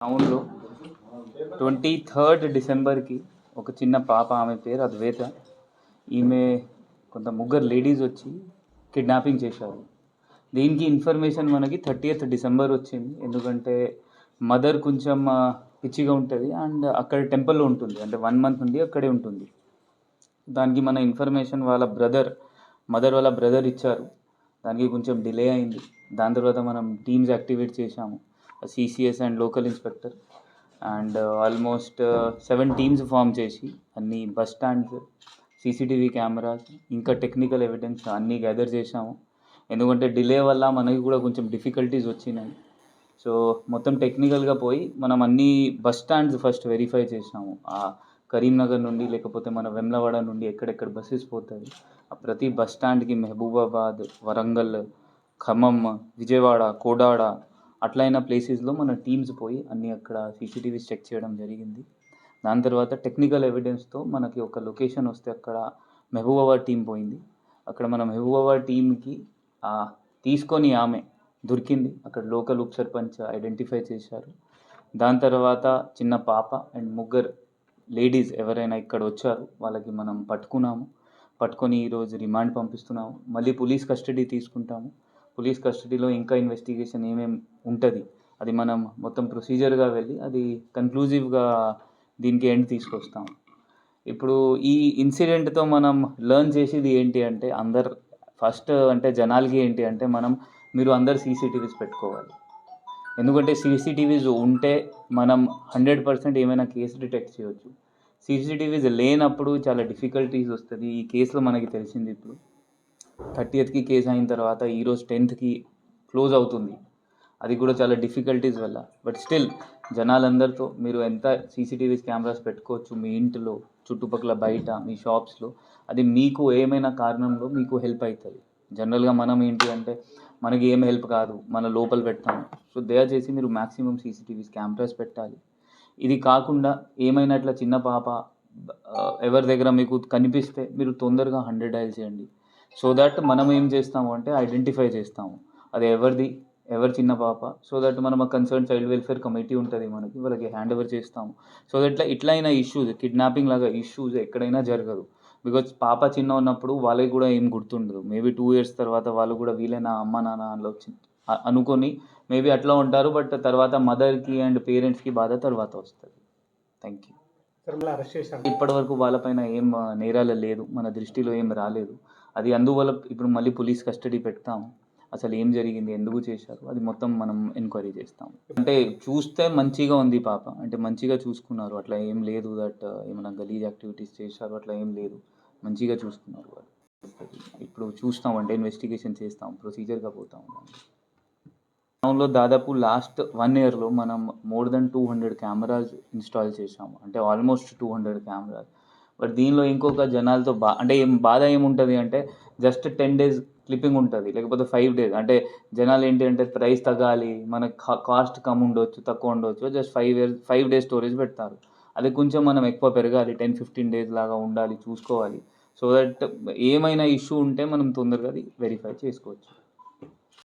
టౌన్లో twenty third డిసెంబర్కి ఒక చిన్న పాప ఆమె పేరు అద్వేత. ఈమె కొంత ముగ్గురు లేడీస్ వచ్చి కిడ్నాపింగ్ చేశారు. దీనికి ఇన్ఫర్మేషన్ మనకి థర్టీయత్ డిసెంబర్ వచ్చింది. ఎందుకంటే మదర్ కొంచెం పిచ్చిగా ఉంటుంది అండ్ అక్కడ టెంపుల్లో ఉంటుంది. అంటే వన్ మంత్ నుండి అక్కడే ఉంటుంది. దానికి మన ఇన్ఫర్మేషన్ వాళ్ళ బ్రదర్ మదర్ వాళ్ళ బ్రదర్ ఇచ్చారు. దానికి కొంచెం డిలే అయింది. దాని తర్వాత మనం టీమ్స్ యాక్టివేట్ చేశాము. CCS and local inspector and almost seven teams form చేసి అన్ని బస్ స్టాండ్స్ సీసీటీవీ కెమెరాస్ ఇంకా టెక్నికల్ ఎవిడెన్స్ అన్నీ గ్యాదర్ చేసాము ఎందుకంటే డిలే వల్ల మనకి కూడా కొంచెం డిఫికల్టీస్ వచ్చినాయి. సో మొత్తం టెక్నికల్గా పోయి మనం అన్ని బస్ స్టాండ్స్ ఫస్ట్ వెరిఫై చేసాము ఆ కరీంనగర్ నుండి లేకపోతే మన వెమ్లవాడ నుండి ఎక్కడెక్కడ బస్సెస్ పోతాయి. ఆ ప్రతి బస్ స్టాండ్కి మహబూబాబాద్ వరంగల్ ఖమ్మం విజయవాడ కోడాడ అట్లయిన ప్లేసెస్లో మన టీమ్స్ పోయి అన్నీ అక్కడ సీసీటీవీస్ చెక్ చేయడం జరిగింది. దాని తర్వాత టెక్నికల్ ఎవిడెన్స్తో మనకి ఒక లొకేషన్ వస్తే అక్కడ మెహబూబాబాద్ టీం పోయింది. అక్కడ మన మెహబూబాబాద్ టీంకి తీసుకొని ఆమె దొరికింది. అక్కడ లోకల్ ఉప సర్పంచ్ ఐడెంటిఫై చేశారు. దాని తర్వాత చిన్న పాప అండ్ ముగ్గురు లేడీస్ ఎవరైనా ఇక్కడ వచ్చారు వాళ్ళకి మనం పట్టుకున్నాము. పట్టుకొని ఈరోజు రిమాండ్ పంపిస్తున్నాము. మళ్ళీ పోలీస్ కస్టడీ తీసుకుంటాము. పోలీస్ కస్టడీలో ఇంకా ఇన్వెస్టిగేషన్ ఏమేమి ఉంటుంది? అది మనం మొత్తం ప్రొసీజర్గా వెళ్ళి అది కన్క్లూజివ్గా దీనికి ఎండ్ తీసుకొస్తాం. ఇప్పుడు ఈ ఇన్సిడెంట్తో మనం లెర్న్ చేసేది ఏంటి అంటే అందరు ఫస్ట్ అంటే జనాలకి ఏంటి అంటే మనం మీరు అందరు సీసీటీవీస్ పెట్టుకోవాలి. ఎందుకంటే సీసీటీవీస్ ఉంటే మనం హండ్రెడ్ పర్సెంట్ ఏమైనా కేసు డిటెక్ట్ చేయవచ్చు సీసీటీవీస్ లేనప్పుడు చాలా డిఫికల్టీస్ వస్తుంది. ఈ కేసులో మనకి తెలిసింది ఇప్పుడు. థర్టీయత్కి కేసు అయిన తర్వాత ఈరోజు టెన్త్కి క్లోజ్ అవుతుంది. అది కూడా చాలా డిఫికల్టీస్ వల్ల. బట్ స్టిల్ జనాలందరితో మీరు ఎంత సీసీటీవీస్ కెమెరాస్ పెట్టుకోవచ్చు మీ ఇంటిలో చుట్టుపక్కల బయట మీ షాప్స్లో అది మీకు ఏమైనా కారణంలో మీకు హెల్ప్ అవుతుంది. జనరల్గా మనం ఏంటి అంటే మనకి ఏం హెల్ప్ కాదు మన లోపల పెడతాము. సో దయచేసి మీరు మ్యాక్సిమం సీసీటీవీస్ కెమెరాస్ పెట్టాలి. ఇది కాకుండా ఏమైనా అట్లా చిన్న పాప ఎవరి దగ్గర మీకు కనిపిస్తే మీరు తొందరగా హండ్రెడ్ డైల్ చేయండి. సో దట్ మనం ఏం చేస్తాము అంటే ఐడెంటిఫై చేస్తాము. అది ఎవరిది? ఎవరి చిన్న పాప? సో దట్ మనం ఆ కన్సర్న్ చైల్డ్ వెల్ఫేర్ కమిటీ ఉంటుంది మనకి వాళ్ళకి హ్యాండ్ ఓవర్ చేస్తాము. సో దట్ ఇట్లా ఇట్లయినా ఇష్యూస్ కిడ్నాపింగ్ లాగా ఇష్యూస్ ఎక్కడైనా జరగదు. బికాజ్ పాప చిన్న ఉన్నప్పుడు వాళ్ళకి కూడా ఏం గుర్తుండదు. మేబీ టూ ఇయర్స్ తర్వాత వాళ్ళు కూడా వీలైనా అమ్మ నాన్న అందులో అనుకొని మేబీ అట్లా ఉంటారు బట్ తర్వాత మదర్కి అండ్ పేరెంట్స్కి బాధ తర్వాత వస్తుంది. థ్యాంక్ యూ ఇప్పటి వరకు వాళ్ళపైన ఏం నేరాలు లేదు. మన దృష్టిలో ఏం రాలేదు. అది అందువల్ల ఇప్పుడు మళ్ళీ పోలీస్ కస్టడీ పెడతాం అసలు ఏం జరిగింది? ఎందుకు చేశారు? అది మొత్తం మనం ఎంక్వైరీ చేస్తాం అంటే చూస్తే మంచిగా ఉంది పాప. అంటే మంచిగా చూసుకున్నారు. అట్లా ఏం లేదు దట్ ఏమైనా గలీజ్ యాక్టివిటీస్ చేశారు. అట్లా ఏం లేదు. మంచిగా చూసుకున్నారు వాళ్ళు. ఇప్పుడు చూస్తాం. అంటే ఇన్వెస్టిగేషన్ చేస్తాం. ప్రొసీజర్గా పోతాం. టౌన్లో దాదాపు లాస్ట్ వన్ ఇయర్లో మనం more than two hundred cameras install చేసాము అంటే almost two hundred cameras. But దీనిలో ఇంకొక జనాలతో బా అంటే ఏం బాధ ఏముంటుంది అంటే జస్ట్ టెన్ డేస్ క్లిప్పింగ్ ఉంటుంది లేకపోతే ఫైవ్ డేస్. అంటే జనాలు ఏంటి అంటే ప్రైస్ తగ్గాలి మనకు కాస్ట్ కమ్ ఉండొచ్చు తక్కువ ఉండొచ్చు just five years five days storage పెడతారు. అది కొంచెం మనం ఎక్కువ పెరగాలి టెన్ ఫిఫ్టీన్ డేస్ లాగా ఉండాలి చూసుకోవాలి. సో దట్ ఏమైనా ఇష్యూ ఉంటే మనం తొందరగా అది వెరిఫై చేసుకోవచ్చు.